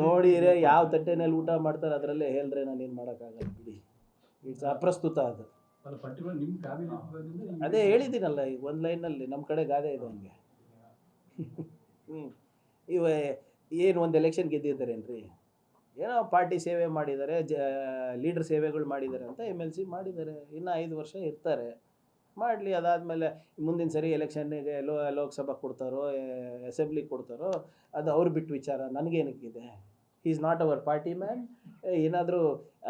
ನೋಡಿದ್ರೆ ಯಾವ ತಟ್ಟೆನಲ್ಲಿ ಊಟ ಮಾಡ್ತಾರೆ ಅದರಲ್ಲೇ ಹೇಳಿದ್ರೆ ನಾನು ಏನು ಮಾಡೋಕ್ಕಾಗಲ್ಲ ಬಿಡಿ. ಇಟ್ಸ್ ಅಪ್ರಸ್ತುತ ಅದು. ಅದೇ ಹೇಳಿದ್ದೀನಲ್ಲ ಈಗ ಒಂದು ಲೈನಲ್ಲಿ ನಮ್ಮ ಕಡೆ ಗಾದೆ ಇದೆ ಹಂಗೆ. ಹ್ಞೂ ಇವ ಏನು ಒಂದು ಎಲೆಕ್ಷನ್ ಗೆದ್ದಿದ್ದಾರೇನ್ರಿ? ಏನೋ ಪಾರ್ಟಿ ಸೇವೆ ಮಾಡಿದ್ದಾರೆ ಜ ಲೀಡರ್ ಸೇವೆಗಳು ಮಾಡಿದ್ದಾರೆ ಅಂತ ಎಂ ಎಲ್ ಸಿ ಮಾಡಿದ್ದಾರೆ. ಇನ್ನು ಐದು ವರ್ಷ ಇರ್ತಾರೆ. ಮಾಡಲಿ. ಅದಾದಮೇಲೆ ಮುಂದಿನ ಸರಿ ಎಲೆಕ್ಷನ್ನಿಗೆ ಲೋ, ಲೋಕಸಭಾ ಕೊಡ್ತಾರೋ ಅಸೆಂಬ್ಲಿ ಕೊಡ್ತಾರೋ, ಅದು ಅವ್ರು ಬಿಟ್ಟು ವಿಚಾರ. ನನಗೇನಕ್ಕಿದೆ? Is not our party man ಏನಾದರೂ,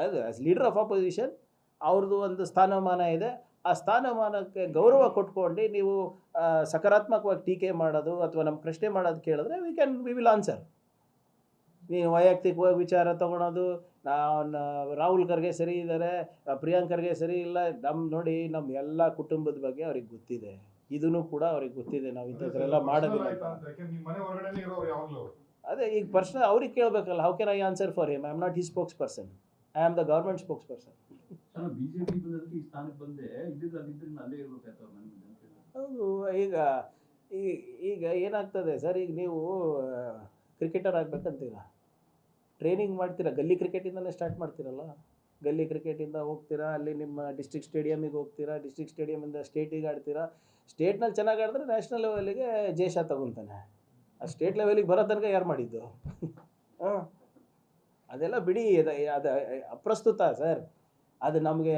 ಅದು ಆಸ್ ಲೀಡರ್ ಆಫ್ ಅಪೋಸಿಷನ್ ಅವ್ರದ್ದು ಒಂದು ಸ್ಥಾನಮಾನ ಇದೆ. ಆ ಸ್ಥಾನಮಾನಕ್ಕೆ ಗೌರವ ಕೊಟ್ಕೊಂಡು ನೀವು ಸಕಾರಾತ್ಮಕವಾಗಿ ಟೀಕೆ ಮಾಡೋದು ಅಥವಾ ನಮ್ಮ ಪ್ರಶ್ನೆ ಮಾಡೋದು ಕೇಳಿದ್ರೆ we can we will answer ನೀವು ವೈಯಕ್ತಿಕವಾಗಿ ವಿಚಾರ ತೊಗೊಳೋದು ನಾನು ರಾಹುಲ್ ಖರ್ಗೆ ಸರಿ ಇದ್ದಾರೆ ಪ್ರಿಯಾಂಕ್ ಖರ್ಗೆ ಸರಿ ಇಲ್ಲ ನಮ್ಮ ನೋಡಿ ನಮ್ಮ ಎಲ್ಲ ಕುಟುಂಬದ ಬಗ್ಗೆ ಅವ್ರಿಗೆ ಗೊತ್ತಿದೆ. ಇದನ್ನು ಕೂಡ ಅವ್ರಿಗೆ ಗೊತ್ತಿದೆ ನಾವು ಇಂಥದ್ದೆಲ್ಲ ಮಾಡೋದಿಲ್ಲ. ಅದೇ ಈಗ ಪರ್ಸನ್ ಅವ್ರಿಗೆ ಕೇಳಬೇಕಲ್ಲ how can I answer for him I am not he spokesperson I am the government spokesperson. ಹೌದು ಈಗ ಈ- ಈಗ ಏನಾಗ್ತದೆ ಸರ್ ಈಗ ನೀವು ಕ್ರಿಕೆಟರ್ ಆಗ್ಬೇಕಂತೀರಾ? ಟ್ರೈನಿಂಗ್ ಮಾಡ್ತೀರಾ? ಗಲ್ಲಿ ಕ್ರಿಕೆಟಿಂದಲೇ ಸ್ಟಾರ್ಟ್ ಮಾಡ್ತೀರಲ್ಲ? ಗಲ್ಲಿ ಕ್ರಿಕೆಟಿಂದ ಹೋಗ್ತೀರಾ? ಅಲ್ಲಿ ನಿಮ್ಮ ಡಿಸ್ಟ್ರಿಕ್ಟ್ ಸ್ಟೇಡಿಯಮಿಗೆ ಹೋಗ್ತೀರಾ? ಡಿಸ್ಟ್ರಿಕ್ಟ್ ಸ್ಟೇಡಿಯಮಿಂದ ಸ್ಟೇಟಿಗೆ ಆಡ್ತೀರಾ? ಸ್ಟೇಟ್ನಲ್ಲಿ ಚೆನ್ನಾಗಿ ಆಡಿದ್ರೆ ನ್ಯಾಷನಲ್ ಲೆವೆಲಿಗೆ ಜೇಷ ತಗೊತಾನೆ. ಆ ಸ್ಟೇಟ್ ಲೆವೆಲಿಗೆ ಬರೋ ತನಕ ಯಾರು ಮಾಡಿದ್ದು? ಹಾಂ. ಅದೆಲ್ಲ ಬಿಡಿ, ಅದು ಅದು, ಅಪ್ರಸ್ತುತ ಸರ್ ಅದು ನಮಗೆ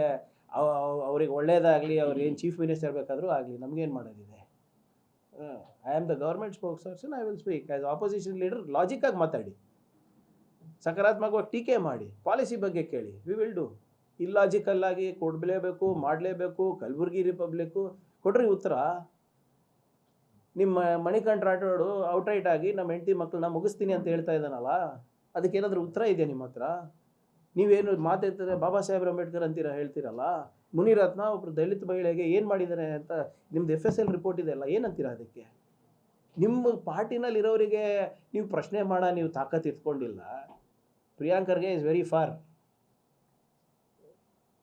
ಅವ್ರಿಗೆ ಒಳ್ಳೇದಾಗಲಿ, ಅವ್ರು ಏನು ಚೀಫ್ ಮಿನಿಸ್ಟರ್ ಬೇಕಾದರೂ ಆಗಲಿ ನಮಗೇನು ಮಾಡೋದಿದೆ? I am the government spokesperson I will speak as opposition leader ಲಾಜಿಕ್ಕಾಗಿ ಮಾತಾಡಿ. ಸಕಾರಾತ್ಮಕವಾಗಿ ಟೀಕೆ ಮಾಡಿ, ಪಾಲಿಸಿ ಬಗ್ಗೆ ಕೇಳಿ. ವಿ ವಿಲ್ ಡೂ ಇಲ್ಲಾಜಿಕಲ್ ಆಗಿ ಕೊಡಲೇಬೇಕು, ಮಾಡಲೇಬೇಕು ಕಲಬುರ್ಗಿ ರಿಪಬ್ಲಿಕ್ಕು ಕೊಡ್ರಿ ಉತ್ತರ. ನಿಮ್ಮ ಮಣಿಕಂಠ ರಾಠೋಡು ಔಟ್ರೈಟ್ ಆಗಿ ನಮ್ಮ ಹೆಂಡತಿ ಮಕ್ಕಳನ್ನ ಮುಗಿಸ್ತೀನಿ ಅಂತ ಹೇಳ್ತಾ ಇದ್ದಾನಲ್ಲ ಅದಕ್ಕೇನಾದರೂ ಉತ್ತರ ಇದೆಯಾ ನಿಮ್ಮ ಹತ್ರ? ನೀವೇನು ಮಾತಾಡ್ತಾರೆ ಬಾಬಾ ಸಾಹೇಬ್ ಅಂಬೇಡ್ಕರ್ ಅಂತೀರಾ ಹೇಳ್ತೀರಲ್ಲ? ಮುನಿರತ್ನ ಒಬ್ಬರು ದಲಿತ ಮಹಿಳೆಗೆ ಏನು ಮಾಡಿದ್ದಾರೆ ಅಂತ ನಿಮ್ದು ಎಫ್ ಎಸ್ ಎಲ್ ರಿಪೋರ್ಟ್ ಇದೆಯಲ್ಲ ಏನಂತೀರ ಅದಕ್ಕೆ? ನಿಮ್ಮ ಪಾರ್ಟಿನಲ್ಲಿ ಇರೋರಿಗೆ ನೀವು ಪ್ರಶ್ನೆ ಮಾಡೋ, ನೀವು ತಾಕತ್ತು ಇಟ್ಕೊಂಡಿಲ್ಲ. ಪ್ರಿಯಾಂಕರ್ಗೆ ಇಸ್ ವೆರಿ ಫಾರ್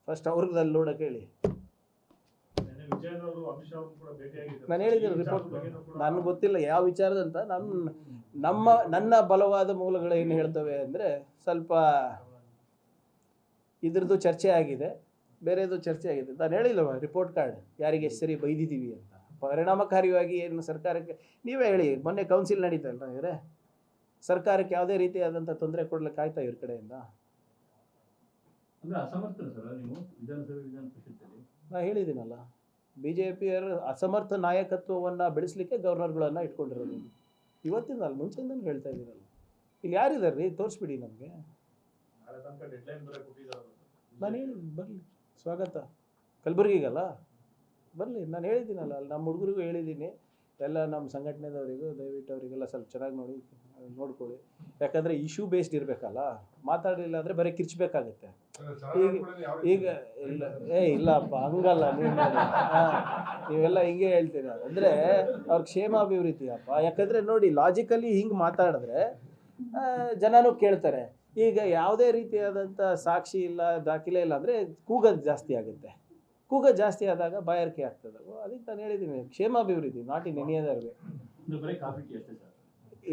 ಫಸ್ಟ್ ಅವ್ರದಲ್ಲಿ ನೋಡೋಕೆ ಹೇಳಿ ನಾನು ಹೇಳಿದ್ದೀನಿ ರಿಪೋರ್ಟ್ ನನಗೆ ಗೊತ್ತಿಲ್ಲ ಯಾವ ವಿಚಾರದಂತ. ನಮ್ಮ ನಮ್ಮ ನನ್ನ ಬಲವಾದ ಮೂಲಗಳು ಏನು ಹೇಳ್ತವೆ ಅಂದರೆ ಸ್ವಲ್ಪ ಇದ್ರದ್ದು ಚರ್ಚೆ ಆಗಿದೆ ಬೇರೆದು ಚರ್ಚೆ ಆಗಿದೆ. ನಾನು ಹೇಳಿಲ್ಲವ ರಿಪೋರ್ಟ್ ಕಾರ್ಡ್ ಯಾರಿಗೆ ಎಷ್ಟು ಸರಿ ಬೈದಿದ್ದೀವಿ ಅಂತ. ಪರಿಣಾಮಕಾರಿಯಾಗಿ ಏನು ಸರ್ಕಾರಕ್ಕೆ ನೀವೇ ಹೇಳಿ ಮೊನ್ನೆ ಕೌನ್ಸಿಲ್ ನಡೀತಲ್ಲ ಇವರೇ. ಸರ್ಕಾರಕ್ಕೆ ಯಾವುದೇ ರೀತಿಯಾದಂಥ ತೊಂದರೆ ಕೊಡ್ಲಿಕ್ಕೆ ಆಯ್ತಾ ಇವ್ರ ಕಡೆಯಿಂದ? ನಾ ಹೇಳಿದ್ದೀನಲ್ಲ ಬಿ ಜೆ ಪಿಯರ ಅಸಮರ್ಥ ನಾಯಕತ್ವವನ್ನು ಬೆಳೆಸಲಿಕ್ಕೆ ಗವರ್ನರ್ಗಳನ್ನು ಇಟ್ಕೊಂಡಿರೋದು. ಇವತ್ತಿಂದ ಅಲ್ಲ ಮುಂಚೆಯಿಂದನೂ ಹೇಳ್ತಾ ಇದ್ದೀರಲ್ಲ ಇಲ್ಲಿ ಯಾರಿದ್ದಾರೆ ರೀ ತೋರಿಸ್ಬಿಡಿ ನಮಗೆ. ನಾನು ಹೇಳಿ ಬರಲಿ. ಸ್ವಾಗತ. ಕಲಬುರ್ಗಿಗಲ್ಲ? ಬರಲಿ ನಾನು ಹೇಳಿದ್ದೀನಲ್ಲ ಅಲ್ಲಿ ನಮ್ಮ ಹುಡುಗರಿಗೂ ಹೇಳಿದ್ದೀನಿ. ಎಲ್ಲ ನಮ್ಮ ಸಂಘಟನೆದವರಿಗೂ ದಯವಿಟ್ಟು ಅವರಿಗೆಲ್ಲ ಸ್ವಲ್ಪ ಚೆನ್ನಾಗಿ ನೋಡಿ, ನೋಡ್ಕೊಳ್ಳಿ. ಯಾಕಂದರೆ ಇಶ್ಯೂ ಬೇಸ್ಡ್ ಇರಬೇಕಲ್ಲ, ಮಾತಾಡಲಿಲ್ಲ ಅಂದರೆ ಬರೀ ಕಿರ್ಚಬೇಕಾಗುತ್ತೆ. ಈಗ ಈಗ ಇಲ್ಲ, ಏ, ಇಲ್ಲಪ್ಪ, ಹಂಗಲ್ಲ ನೀವು ಹಾಂ, ನೀವೆಲ್ಲ ಹಿಂಗೆ ಹೇಳ್ತೀರ. ಅಂದರೆ ಅವ್ರ ಕ್ಷೇಮಾಭಿವೃದ್ಧಿ ಅಪ್ಪ ಯಾಕಂದರೆ ನೋಡಿ ಲಾಜಿಕಲಿ ಹಿಂಗೆ ಮಾತಾಡಿದ್ರೆ ಜನನೂ ಕೇಳ್ತಾರೆ. ಈಗ ಯಾವುದೇ ರೀತಿಯಾದಂಥ ಸಾಕ್ಷಿ ಇಲ್ಲ, ದಾಖಲೆ ಇಲ್ಲ ಅಂದರೆ ಕೂಗೋದು ಜಾಸ್ತಿ ಆಗುತ್ತೆ. ಕೂಗೋದು ಜಾಸ್ತಿ ಆದಾಗ ಬಾಯಾರಿಕೆ ಆಗ್ತದೆ. ಅದಕ್ಕೆ ನಾನು ಹೇಳಿದ್ದೀನಿ ಕ್ಷೇಮಾಭಿವೃದ್ಧಿ not in any other way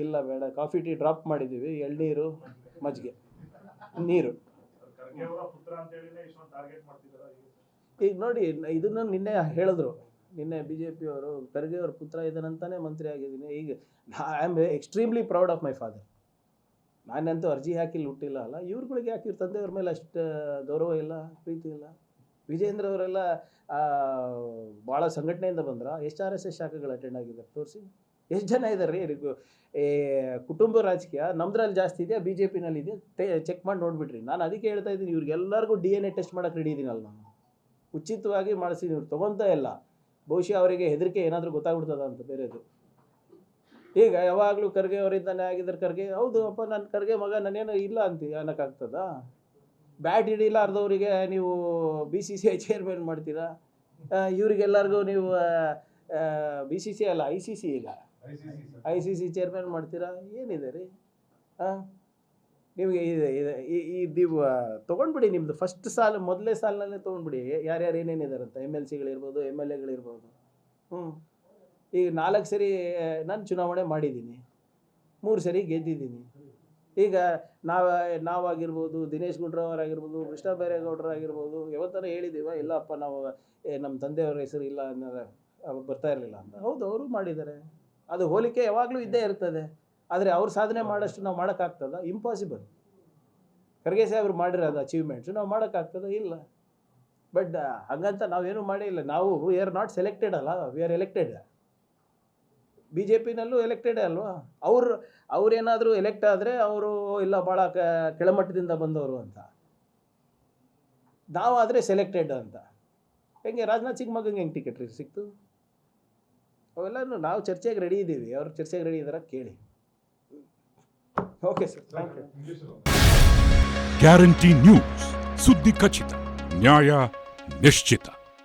ಇಲ್ಲ ಬೇಡ ಕಾಫಿ ಟೀ ಡ್ರಾಪ್ ಮಾಡಿದ್ದೀವಿ ಎಳ್ನೀರು ಮಜ್ಜಿಗೆ ನೀರು. ಈಗ ನೋಡಿ ಇದನ್ನು ನಿನ್ನೆ ಹೇಳಿದ್ರು. ನಿನ್ನೆ ಬಿ ಜೆ ಪಿಯವರು ಖರ್ಗೆ ಅವ್ರ ಪುತ್ರ ಇದ್ದಾನಂತಾನೆ ಮಂತ್ರಿ ಆಗಿದ್ದೀನಿ. ಈಗ I am extremely proud of my father ನಾನಂತೂ ಅರ್ಜಿ ಹಾಕಿಲ್ಲ ಹುಟ್ಟಿಲ್ಲ ಅಲ್ಲ. ಇವ್ರುಗಳಿಗೆ ಯಾಕೆ ಇವ್ರ ತಂದೆಯವ್ರ ಮೇಲೆ ಅಷ್ಟು ಗೌರವ ಇಲ್ಲ ಪ್ರೀತಿ ಇಲ್ಲ? ವಿಜೇಂದ್ರ ಅವರೆಲ್ಲ ಭಾಳ ಸಂಘಟನೆಯಿಂದ ಬಂದ್ರ. ಎಷ್ಟು ಆರ್ ಎಸ್ ಎಸ್ ಶಾಖೆಗಳು ಅಟೆಂಡ್ ಆಗಿದ್ದಾರೆ. ತೋರಿಸಿ. ಎಷ್ಟು ಜನ ಇದ್ದಾರೆ ರೀ? ಏ, ಕುಟುಂಬ ರಾಜಕೀಯ, ನಮ್ದ್ರಲ್ಲಿ ಜಾಸ್ತಿ ಇದೆಯಾ? ಬಿ ಜೆ ಪಿನಲ್ಲಿ ಇದೆಯಾ ಚೆಕ್ ಮಾಡಿ ನೋಡಿಬಿಟ್ರಿ ನಾನು ಅದಕ್ಕೆ ಹೇಳ್ತಾ ಇದ್ದೀನಿ ಇವ್ರಿಗೆಲ್ಲರಿಗೂ ಡಿ ಎನ್ ಎ ಟೆಸ್ಟ್ ಮಾಡೋಕೆ ರೆಡಿ ಇದ್ದೀನಲ್ಲ ನಾನು. ಉಚಿತವಾಗಿ ಮಾಡಿಸಿ ಇವ್ರು. ತೊಗೊತಾ ಇಲ್ಲ. ಬಹುಶಃ ಅವರಿಗೆ ಹೆದರಿಕೆ ಏನಾದರೂ ಗೊತ್ತಾಗ್ಬಿಡ್ತದ ಅಂತ ಬೇರೆದು. ಈಗ ಯಾವಾಗಲೂ ಖರ್ಗೆ ಅವರಿಂದಾನೆ ಆಗಿದ್ದಾರೆ ಖರ್ಗೆ. ಹೌದು, ಅಪ್ಪ ನನ್ನ ಖರ್ಗೆ ಮಗ, ನಾನೇನು ಇಲ್ಲ ಅಂತ ಅನ್ನೋಕ್ಕಾಗ್ತದಾ? ಬ್ಯಾಟ್ ಹಿಡಿಲಾರ್ದವರಿಗೆ ನೀವು B C C I chairman ಮಾಡ್ತೀರಾ? ಇವ್ರಿಗೆಲ್ಲರಿಗೂ ನೀವು ಬಿ ಸಿ ಸಿ ಅಲ್ಲ ಐ ಸಿ ಸಿ ಈಗ. ಐ ಸಿ ಸಿ ಚೇರ್ಮನ್ ಮಾಡ್ತೀರಾ? ಏನಿದೆ ರೀ? ಹಾಂ ನಿಮಗೆ ಇದೆ ಇದೆ, ಈ ನೀವು ತೊಗೊಂಡ್ಬಿಡಿ ನಿಮ್ಮದು ಫಸ್ಟ್ ಸಾಲ, ಮೊದಲೇ ಸಾಲಿನಲ್ಲೇ ತೊಗೊಂಡ್ಬಿಡಿ. ಯಾರ್ಯಾರು ಏನೇನಿದ್ದಾರೆ ಅಂತ ಎಂ ಎಲ್ ಸಿಗಳಿರ್ಬೋದು ಎಂ ಎಲ್ ಎಗಳಿರ್ಬೋದು ಹ್ಞೂ ಈಗ ನಾಲ್ಕು ಸರಿ ನಾನು ಚುನಾವಣೆ ಮಾಡಿದ್ದೀನಿ. ಮೂರು ಸರಿ ಗೆದ್ದಿದ್ದೀನಿ. ಈಗ ನಾವು ನಾವಾಗಿರ್ಬೋದು ದಿನೇಶ್ ಗುಂಡ್ರಾವರ್ ಆಗಿರ್ಬೋದು ಕೃಷ್ಣ ಬೈರೇಗೌಡರು ಆಗಿರ್ಬೋದು ಯಾವತ್ತಾರ ಹೇಳಿದ್ದೀವ ಇಲ್ಲಪ್ಪ ನಾವು ನಮ್ಮ ತಂದೆಯವರ ಹೆಸರು ಇಲ್ಲ ಅನ್ನೋದು ಬರ್ತಾ ಇರಲಿಲ್ಲ ಅಂತ. ಹೌದು ಅವರು ಮಾಡಿದ್ದಾರೆ. ಅದು ಹೋಲಿಕೆ ಯಾವಾಗಲೂ ಇದ್ದೇ ಇರ್ತದೆ. ಆದರೆ ಅವ್ರು ಸಾಧನೆ ಮಾಡೋಷ್ಟು ನಾವು ಮಾಡೋಕ್ಕಾಗ್ತದ? ಇಂಪಾಸಿಬಲ್ ಖರ್ಗೆ ಸಾಹೇಬ್ರು ಮಾಡಿರೋದು ಅಚೀವ್ಮೆಂಟ್ಸು ನಾವು ಮಾಡೋಕ್ಕಾಗ್ತದ? ಇಲ್ಲ. ಬಟ್ ಹಾಗಂತ ನಾವೇನು ಮಾಡಿಲ್ಲ. ಇಲ್ಲ ನಾವು ವಿ ಆರ್ ನಾಟ್ ಸೆಲೆಕ್ಟೆಡ್ ಅಲ್ಲ we are elected B J ಪಿನಲ್ಲೂ elected ಅಲ್ವಾ? ಅವ್ರು, ಅವರೇನಾದರೂ ಎಲೆಕ್ಟ್ ಆದರೆ ಅವರು, ಇಲ್ಲ ಭಾಳ ಕೆಳಮಟ್ಟದಿಂದ ಬಂದವರು ಅಂತ. ನಾವಾದರೆ ಸೆಲೆಕ್ಟೆಡ್ ಅಂತ. ಹೆಂಗೆ ರಾಜನಾಥ್ ಸಿಂಗ್ ಮಗಂಗೆ ಹೆಂಗೆ ಟಿಕೆಟ್ ಸಿಕ್ತು? ಅವೆಲ್ಲನೂ ನಾವು ಚರ್ಚೆಗೆ ರೆಡಿ ಇದ್ದೀವಿ. ಅವ್ರು ಚರ್ಚೆಗೆ ರೆಡಿ ಇದ್ದಾರೆ ಕೇಳಿ. Okay sir thank you guarantee news ಸುದ್ದಿ ಖಚಿತ ನ್ಯಾಯ ನಿಶ್ಚಿತ